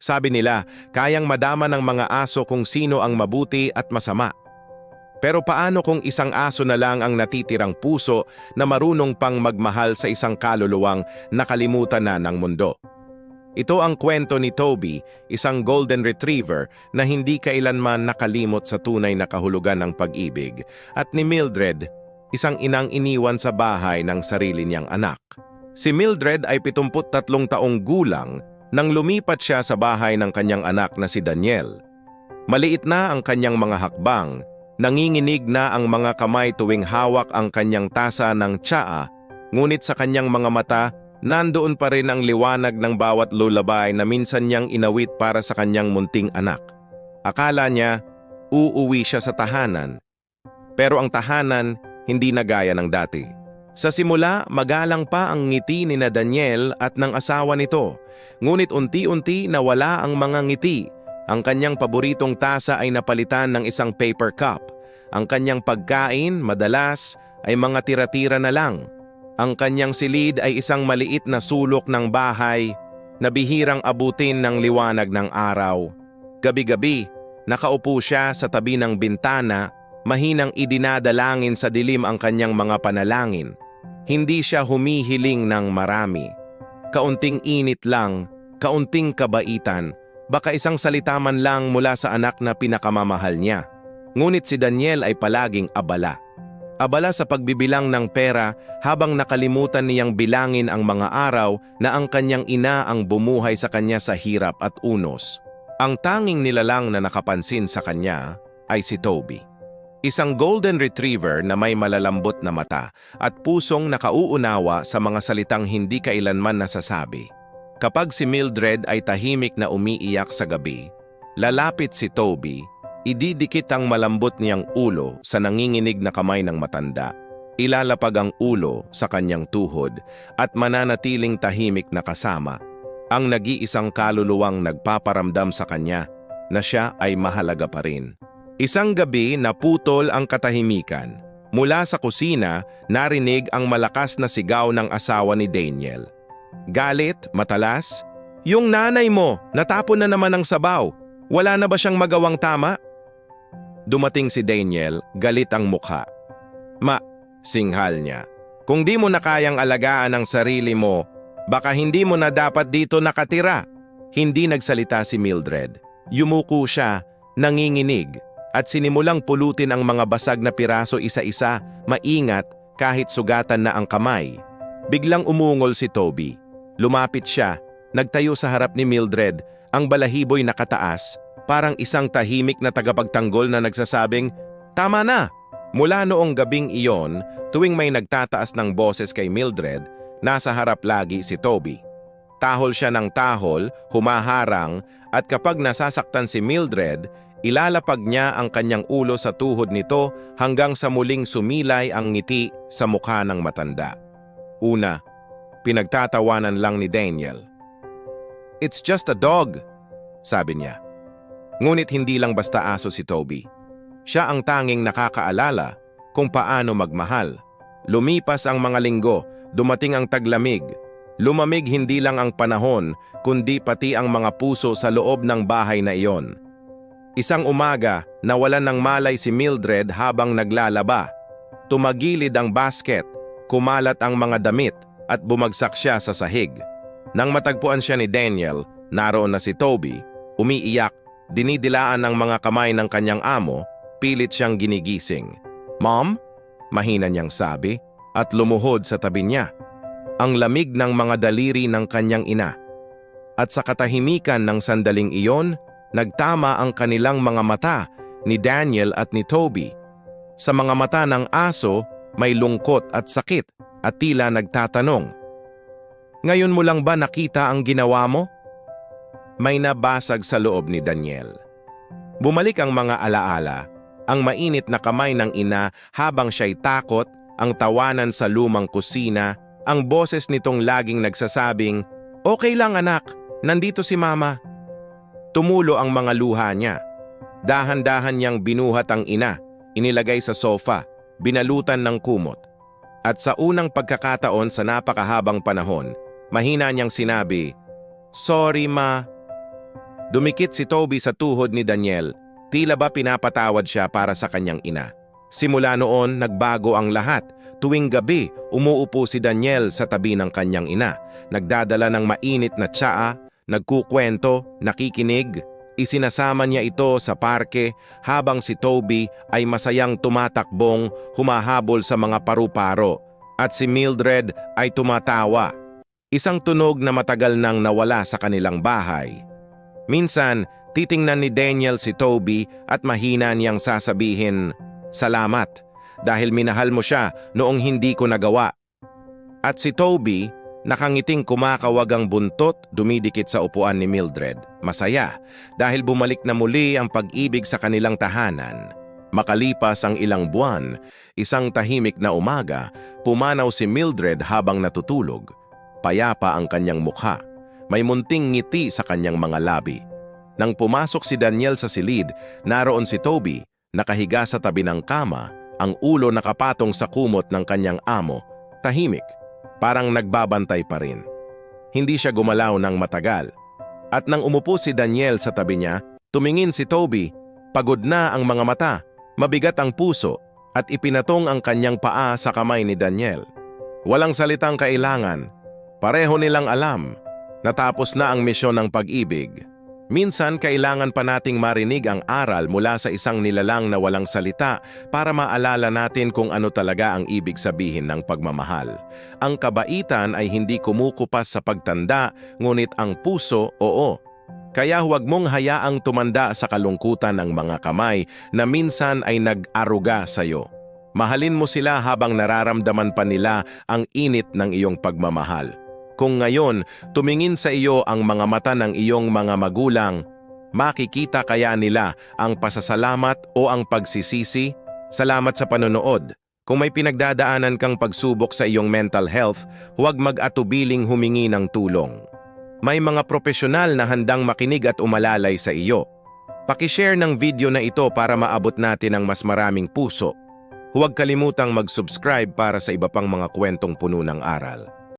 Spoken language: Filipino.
Sabi nila, kayang madama ng mga aso kung sino ang mabuti at masama. Pero paano kung isang aso na lang ang natitirang puso na marunong pang magmahal sa isang kaluluwang nakalimutan na ng mundo? Ito ang kwento ni Toby, isang golden retriever na hindi kailanman nakalimot sa tunay na kahulugan ng pag-ibig, at ni Mildred, isang inang iniwan sa bahay ng sarili niyang anak. Si Mildred ay 73 taong gulang nang lumipat siya sa bahay ng kanyang anak na si Daniel. Maliit na ang kanyang mga hakbang, nanginginig na ang mga kamay tuwing hawak ang kanyang tasa ng tsaa, ngunit sa kanyang mga mata, nandoon pa rin ang liwanag ng bawat lullaby na minsan niyang inawit para sa kanyang munting anak. Akala niya, uuwi siya sa tahanan. Pero ang tahanan, hindi na gaya ng dati. Sa simula, magalang pa ang ngiti ni na Daniel at ng asawa nito. Ngunit unti-unti nawala ang mga ngiti. Ang kanyang paboritong tasa ay napalitan ng isang paper cup. Ang kanyang pagkain, madalas, ay mga tira-tira na lang. Ang kanyang silid ay isang maliit na sulok ng bahay na bihirang abutin ng liwanag ng araw. Gabi-gabi, nakaupo siya sa tabi ng bintana mahinang idinadalangin sa dilim ang kanyang mga panalangin. Hindi siya humihiling ng marami. Kaunting init lang, kaunting kabaitan, baka isang salita man lang mula sa anak na pinakamamahal niya. Ngunit si Daniel ay palaging abala. Abala sa pagbibilang ng pera habang nakalimutan niyang bilangin ang mga araw na ang kanyang ina ang bumuhay sa kanya sa hirap at unos. Ang tanging nilalang na nakapansin sa kanya ay si Toby. Isang golden retriever na may malalambot na mata at pusong nakauunawa sa mga salitang hindi kailanman nasasabi. Kapag si Mildred ay tahimik na umiiyak sa gabi, lalapit si Toby, ididikit ang malambot niyang ulo sa nanginginig na kamay ng matanda. Ilalapag ang ulo sa kanyang tuhod at mananatiling tahimik na kasama ang nag-iisang kaluluwang nagpaparamdam sa kanya na siya ay mahalaga pa rin. Isang gabi naputol ang katahimikan. Mula sa kusina, narinig ang malakas na sigaw ng asawa ni Daniel. Galit, matalas, Yung nanay mo, natapon na naman ang sabaw. Wala na ba siyang magawang tama? Dumating si Daniel, galit ang mukha. Ma, singhal niya. Kung di mo na kayang alagaan ang sarili mo, baka hindi mo na dapat dito nakatira. Hindi nagsalita si Mildred. Yumuko siya, nanginginig at sinimulang pulutin ang mga basag na piraso isa-isa, maingat kahit sugatan na ang kamay. Biglang umungol si Toby. Lumapit siya, nagtayo sa harap ni Mildred, ang balahiboy nakataas, parang isang tahimik na tagapagtanggol na nagsasabing, Tama na! Mula noong gabing iyon, tuwing may nagtataas ng boses kay Mildred, nasa harap lagi si Toby. Tahol siya ng tahol, humaharang, at kapag nasasaktan si Mildred, Ilalapag niya ang kanyang ulo sa tuhod nito hanggang sa muling sumilay ang ngiti sa mukha ng matanda. Una, pinagtatawanan lang ni Daniel. It's just a dog, sabi niya. Ngunit hindi lang basta aso si Toby. Siya ang tanging nakakaalala kung paano magmahal. Lumipas ang mga linggo, dumating ang taglamig. Lumamig hindi lang ang panahon, kundi pati ang mga puso sa loob ng bahay na iyon. Isang umaga, nawalan ng malay si Mildred habang naglalaba. Tumagilid ang basket, kumalat ang mga damit at bumagsak siya sa sahig. Nang matagpuan siya ni Daniel, naroon na si Toby, umiiyak, dinidilaan ng mga kamay ng kanyang amo, pilit siyang ginigising. Mom? Mahina niyang sabi at lumuhod sa tabi niya. Ang lamig ng mga daliri ng kanyang ina. At sa katahimikan ng sandaling iyon, Nagtama ang kanilang mga mata ni Daniel at ni Toby. Sa mga mata ng aso, may lungkot at sakit at tila nagtatanong. Ngayon mo lang ba nakita ang ginawa mo? May nabasag sa loob ni Daniel. Bumalik ang mga alaala, ang mainit na kamay ng ina habang siya'y takot, ang tawanan sa lumang kusina, ang boses nitong laging nagsasabing, Okay lang anak, nandito si mama. Tumulo ang mga luha niya. Dahan-dahan niyang binuhat ang ina, inilagay sa sofa, binalutan ng kumot. At sa unang pagkakataon sa napakahabang panahon, mahina niyang sinabi, Sorry ma. Dumikit si Toby sa tuhod ni Daniel, tila ba pinapatawad siya para sa kanyang ina. Simula noon, nagbago ang lahat. Tuwing gabi, umuupo si Daniel sa tabi ng kanyang ina. Nagdadala ng mainit na tsaa, nagkukwento, nakikinig. Isinasama niya ito sa parke habang si Toby ay masayang tumatakbong humahabol sa mga paru-paro at si Mildred ay tumatawa. Isang tunog na matagal nang nawala sa kanilang bahay. Minsan, titingnan ni Daniel si Toby at mahina niyang sasabihin, Salamat, dahil minahal mo siya noong hindi ko nagawa. At si Toby, nakangiting kumakawag ang buntot, dumidikit sa upuan ni Mildred. Masaya, dahil bumalik na muli ang pag-ibig sa kanilang tahanan. Makalipas ang ilang buwan, isang tahimik na umaga, pumanaw si Mildred habang natutulog. Payapa ang kanyang mukha. May munting ngiti sa kanyang mga labi. Nang pumasok si Daniel sa silid, naroon si Toby, nakahiga sa tabi ng kama, ang ulo nakapatong sa kumot ng kanyang amo, tahimik, parang nagbabantay pa rin. Hindi siya gumalaw ng matagal. At nang umupo si Daniel sa tabi niya, tumingin si Toby, pagod na ang mga mata, mabigat ang puso, at ipinatong ang kanyang paa sa kamay ni Daniel. Walang salitang kailangan, pareho nilang alam, natapos na ang misyon ng pag-ibig. Minsan kailangan pa nating marinig ang aral mula sa isang nilalang na walang salita para maalala natin kung ano talaga ang ibig sabihin ng pagmamahal. Ang kabaitan ay hindi kumukupas sa pagtanda, ngunit ang puso, oo. Kaya huwag mong hayaang tumanda sa kalungkutan ng mga kamay na minsan ay nag-aruga sa'yo. Mahalin mo sila habang nararamdaman pa nila ang init ng iyong pagmamahal. Kung ngayon, tumingin sa iyo ang mga mata ng iyong mga magulang, makikita kaya nila ang pasasalamat o ang pagsisisi? Salamat sa panonood. Kung may pinagdadaanan kang pagsubok sa iyong mental health, huwag mag-atubiling humingi ng tulong. May mga profesional na handang makinig at umalalay sa iyo. Pakishare ng video na ito para maabot natin ang mas maraming puso. Huwag kalimutang mag-subscribe para sa iba pang mga kwentong puno ng aral.